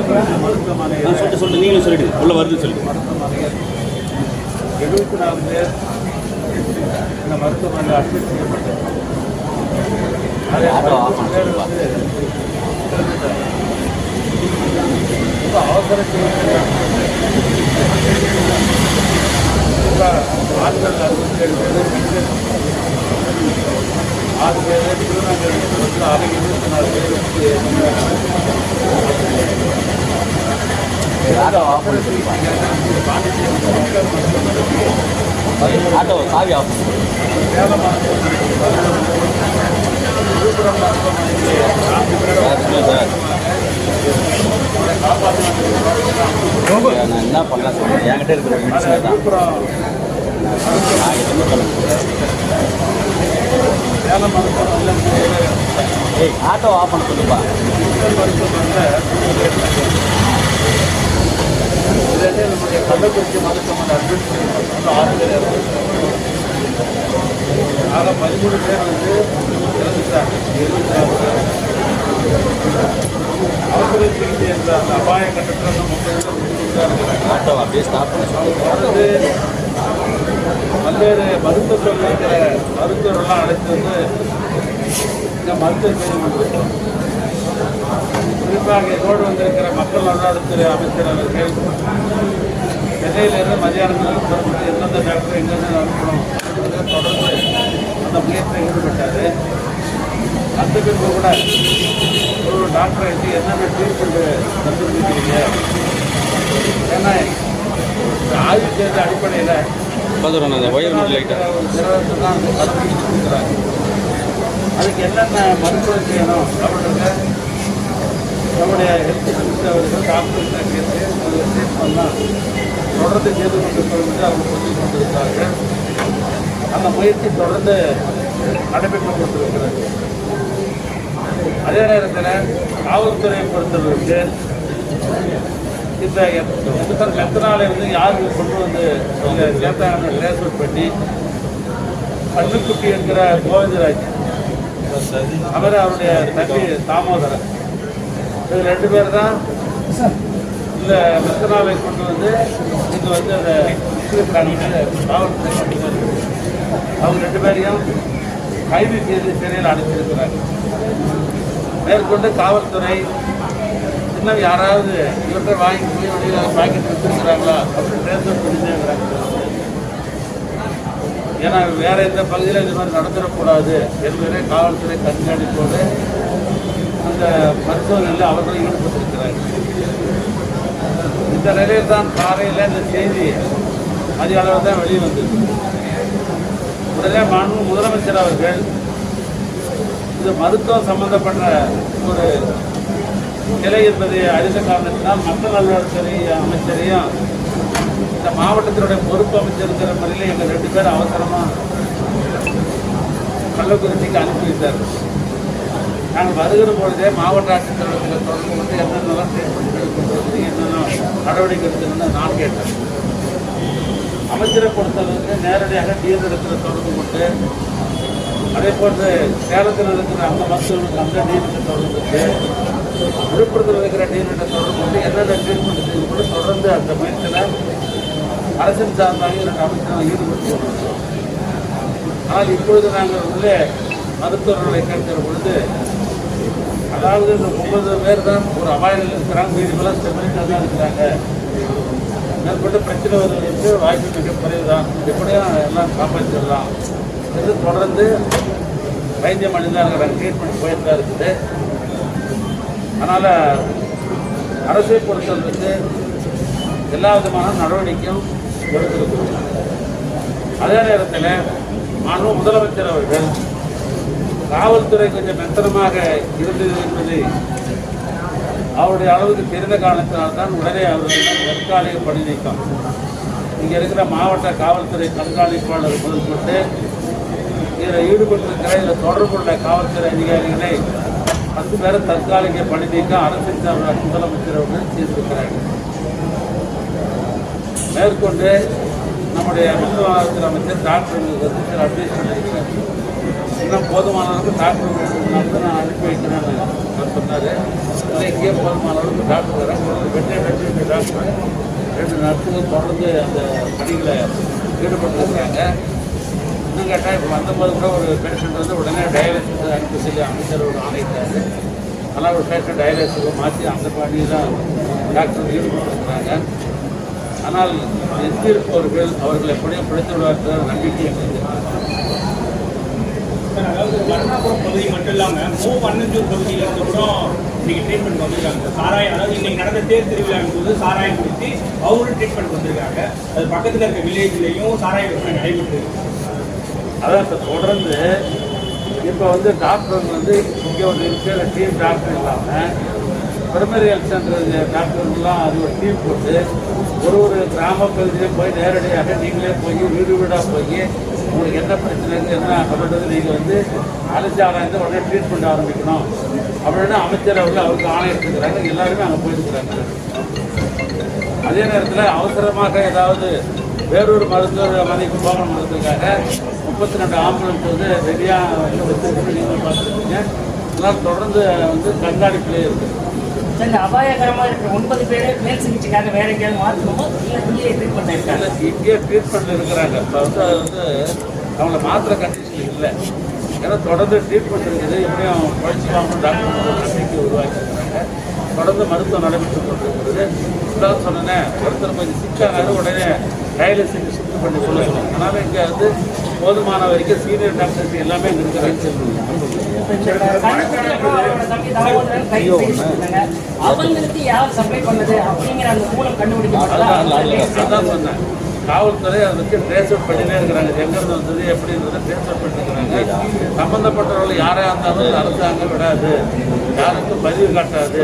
சொல்லிட்டு சொல்லிட்டு நீங்களும் சொல்லிடுங்க உள்ள வருதுன்னு சொல்லிட்டு எழுபத்தி நாலு பேர் இந்த மருத்துவமனையில் அட்மிட். ரொம்ப அவசர ஆண்கள் அறுபத்தி ஏழு பேர் ஆறு பேர் திருநங்கை ஆறு இருபத்தி நாலு பேர் ஆட்டோ சாவி ஆஃப் நான் என்ன பண்ணலாம் சொல்றேன் என்கிட்ட இருக்கிற மெடிசன் தான் நான் எதுவுமே பண்ண முடியாது ஏய் ஆட்டோ ஆஃப் பண்ண சொல்லுப்பா இதிலே நம்முடைய கள்ளக்குறிச்சி மருத்துவமனை அட்மிட் செய்யப்பட்ட ஆறு பேர். ஆக பதிமூணு பேர் வந்து இறந்துட்டாங்க. அவசர சிகிச்சை என்ற அந்த அபாய கட்டத்தில் நம்ம ஆட்டோ அப்படியே ஸ்டாப் பண்ண சொல்லு அடுத்து பல்வேறு மருத்துவர்கள் மருத்துவர்கள்லாம் அழைத்து வந்து இந்த மருத்துவ குறிப்பாக இதோடு வந்திருக்கிற மக்கள் நல்வாழ்வுத்துறை அமைச்சர் அவர்கள் சென்னையிலிருந்து மதியானத்தில் புறப்பட்டு எந்தெந்த டாக்டர் எங்கெங்க அப்படிங்கிறத தொடர்ந்து அந்த முயற்சியில் ஈடுபட்டார். அந்த பின்பு கூட ஒரு டாக்டரை வந்து என்னென்ன ட்ரீட்மெண்ட் தந்துருக்கீங்க ஏன்னா ஆய்வு செய்த அடிப்படையில் அதுக்கு என்னென்ன மருத்துவம் செய்யணும் அப்படின்றத நம்முடைய ஹெல்த் மினிஸ்டர் அவர்கள் டாக்டர்கிட்ட கேட்டு அது பண்ணால் தொடர்ந்து செய்து கொண்டிருக்கிறோம் என்று அவங்க சொல்லி கொண்டிருக்கிறார்கள் அந்த முயற்சி தொடர்ந்து நடைபெற்று கொண்டிருக்கிறது. அதே நேரத்தில் காவல்துறையை பொறுத்தவரைக்கு இந்த எத்தனை மெத்தனாலை வந்து யாருக்கு கொண்டு வந்து இங்கே சேர்த்தாங்கன்னு ட்ரேஸ் அவுட் பண்ணி கண்ணுக்குட்டி என்கிற கோவிந்தராஜ் அவர் அவருடைய தம்பி தாமோதரன். இது ரெண்டு பேர் தான். இந்த மெத்தனாலை கொண்டு வந்து இங்கே வந்து வந்து அவங்க ரெண்டு பேரையும் கைது செய்து சிறையில் அடைச்சிருக்கிறாங்க மேற்கொண்டு காவல்துறை இன்னும் யாராவது இவர்கிட்ட வாங்கி போய் வெளியில் பாக்கெட் வச்சிருக்கிறாங்களா அப்படின்னு ட்ரேஸ் பண்ணிட்டேங்கிறாங்க ஏன்னா வேற எந்த பகுதியில் இது மாதிரி நடந்துடக்கூடாது என்பதை காவல்துறை கண்காணிப்போடு இந்த பரிசோதனையில் அவர்கள் ஈடுபட்டிருக்கிறார்கள் இந்த நிலையில் தான் காலையில் இந்த செய்தி அதிக அளவில் தான் வெளியே வந்தது. உடனே மாண்பு முதலமைச்சர் அவர்கள் இது மருத்துவம் சம்பந்தப்பட்ட ஒரு நிலை என்பதை அறிந்த காரணத்தினால் மக்கள் நல்வாழ்வுத்துறை அமைச்சரையும் இந்த மாவட்டத்தினுடைய பொறுப்பு அமைச்சருங்கிற முறையில் எங்கள் ரெண்டு பேரும் அவசரமாக கள்ளக்குறிச்சிக்கு அனுப்பி வைத்தார் நாங்கள் வருகிற பொழுதே மாவட்ட ஆட்சித்தலைவர்கள் தொடர்பு கொண்டு என்னென்னலாம் ட்ரீட்மெண்ட் எடுக்கிறது என்னென்ன நடவடிக்கை எடுக்கணும்னு நான் கேட்டேன். அமைச்சரை பொறுத்தளவுக்கு நேரடியாக நீர்நிலத்தில் தொடர்பு கொண்டு அதே போன்று சேலத்தில் இருக்கிற அந்த மக்களுக்கு அந்த நீர்நிலை தொடர்பு கொண்டு விழுப்புரத்தில் இருக்கிற நீர்நிலை தொடர்பு கொண்டு என்னென்ன ட்ரீட்மெண்ட் செய்து கொண்டு தொடர்ந்து அந்த முயற்சியில் அரசின் சார்பாக இரண்டு அமைச்சர்கள் ஈடுபட்டு ஆனால் இப்பொழுது நாங்கள் உள்ளே மருத்துவர்களை கேட்கிற பொழுது அதாவது இந்த முப்பது பேர் தான் ஒரு அபாயம் இருக்கிறாங்க. மீதிமெல்லாம் ஸ்டெபிலிட்டாக தான் இருக்கிறாங்க. மேற்பட்ட பிரச்சனை வருவதற்கு வாய்ப்பு மிக குறைவு தான் எப்படியும் எல்லாம் காப்பாற்றிடலாம் இது தொடர்ந்து வைத்தியம் அணிதான் இருக்கிறாங்க ட்ரீட்மெண்ட் போயிட்டு தான் இருக்குது. அதனால் அரசை பொறுத்தவரைக்கு எல்லா விதமான நடவடிக்கையும் எடுத்திருக்கிறோம் அதே நேரத்தில் மாண்பு முதலமைச்சர் அவர்கள் காவல்துறை கொஞ்சம் மெத்தனமாக இருந்தது என்பதை அவருடைய அளவுக்கு தெரிந்த காரணத்தினால்தான் உடனே அவர்கள் தற்காலிக பணி நீக்கம். இங்கே இருக்கிற மாவட்ட காவல்துறை கண்காணிப்பாளர் முதல் கொண்டு இதில் ஈடுபட்டிருக்கிற இதில் தொடர்புள்ள காவல்துறை அதிகாரிகளை பத்து பேரை தற்காலிக பணி நீக்கம் அரசின் முதலமைச்சர் அவர்கள் செய்திருக்கிறார்கள் மேற்கொண்டு நம்முடைய மருத்துவத்துறை அமைச்சர் டாக்டர் வந்து சில அட்வைஸ் பண்ணியிருக்கிறார். இன்னும் போதுமான அளவுக்கு டாக்டர் நான் அனுப்பி வைக்கிறேன்னு அவர் சொன்னார். இங்கே இங்கேயே போதுமான அளவுக்கு டாக்டர் வரேன் வெட்டினரி டாக்டர் ரெண்டு நர்ஸுகள் தொடர்ந்து அந்த பணிகளை ஈடுபட்டுருக்காங்க இன்னும் கேட்டால் இப்போ வந்தபோது கூட ஒரு பேஷண்ட் வந்து உடனே டயாலிசிஸ் அனுப்பி சொல்லி அமைச்சர் ஒரு ஆணையிட்டார். ஆனால் ஒரு பேஷண்ட் டயாலிசிஸை மாற்றி அந்த பணியில் தான் டாக்டர் ஈடுபட்டுருக்கிறாங்க. ஆனால் எத்திருப்பவர்கள் அவர்கள் எப்படியும் பிடித்து விடுவார்கள் நம்பிக்கை எங்களுக்கு சார், அதாவது வர்ணாபுரம் பகுதி மட்டும் இல்லாம மூ. வண்ணஞ்சூர் பகுதியில இருந்து கூட இன்னைக்கு ட்ரீட்மெண்ட் வந்திருக்காங்க. சாராயம் அதாவது இன்னைக்கு நடந்த தேர் திருவிழாவின் போது சாராயம் குடித்து அவரும் ட்ரீட்மெண்ட் வந்திருக்காங்க. அது பக்கத்துல இருக்க வில்லேஜ்லயும் சாராய விற்பனை நடைபெற்று அதான் இப்போ தொடர்ந்து இப்போ வந்து டாக்டர் வந்து இங்கே ஒரு இருக்கிற டீம் டாக்டர் இல்லாமல் பிரைமரி ஹெல்த் சென்டர் டாக்டர்லாம் அது ஒரு டீம் போட்டு ஒரு ஒரு கிராம பகுதியிலே போய் நேரடியாக நீங்களே போய் வீடு வீடாக போய் உங்களுக்கு என்ன பிரச்சனை இருக்குது என்ன அப்படின்றது நீங்கள் வந்து அழைச்சி ஆராய்ந்து உடனே ட்ரீட்மெண்ட் ஆரம்பிக்கணும். அப்படின்னு அமைச்சர் அவர்கள் அவருக்கு ஆணை எடுத்துக்கிறாங்க எல்லாருமே அங்கே போயிருக்கிறாங்க. அதே நேரத்தில் அவசரமாக ஏதாவது வேறொரு மருத்துவமனைக்கு போகணும் போகணுன்றதுக்காக முப்பத்தி ரெண்டு ஆம்புலன்ஸ் வந்து ரெடியாக வச்சிருக்கு நீங்கள் பார்த்துருக்கீங்க எல்லாம் தொடர்ந்து வந்து கண்காணிப்பிலே இருக்குது சார், இந்த அபாயகரமாக இருக்கிற ஒன்பது பேரை மேல் சிகிச்சைக்காக வேற எங்கேயாவது மாற்றணுமோ இல்லை இங்கேயே ட்ரீட்மெண்ட் இருக்காங்க இல்லை இங்கேயே ட்ரீட்மெண்ட்டில் இருக்கிறாங்க. இப்போ வந்து அது வந்து அவங்கள மாத்திர கண்டிஷன் இல்லை. ஏன்னா தொடர்ந்து ட்ரீட்மெண்ட் இருக்குது. எப்படியும் படிச்சுக்காம டாக்டர் உருவாக்கி தொடர்ந்து மருத்துவம் நடைபெற்று கொண்டிருக்கிறது. இதான் சொன்னேன் ஒருத்தர் கொஞ்சம் சிக்கானாரு உடனே டயாலிசிஸ் ஷிஃப்ட் பண்ணி சொல்லுவாங்க அதனால் இங்கே வந்து போதுமான வரைக்கும் சீனியர் டாக்டர்ஸ் எல்லாமே. அவங்களுக்கு யார் சப்ளை பண்ணது அப்படிங்கிற அந்த மூலம் கண்டுபிடிக்கப்பட்டதா அதான் அதான் சொன்னேன். காவல்துறை அதை வச்சு ட்ரேஸ் அவுட் பண்ணினே இருக்கிறாங்க. எங்கேருந்து வந்தது எப்படின்றத ட்ரேஸ் அவுட் பண்ணிருக்கிறாங்க சம்மந்தப்பட்டவர்கள் யாராக இருந்தாலும் அரசாங்கம் விடாது. யாருக்கும் பதிவு காட்டாது.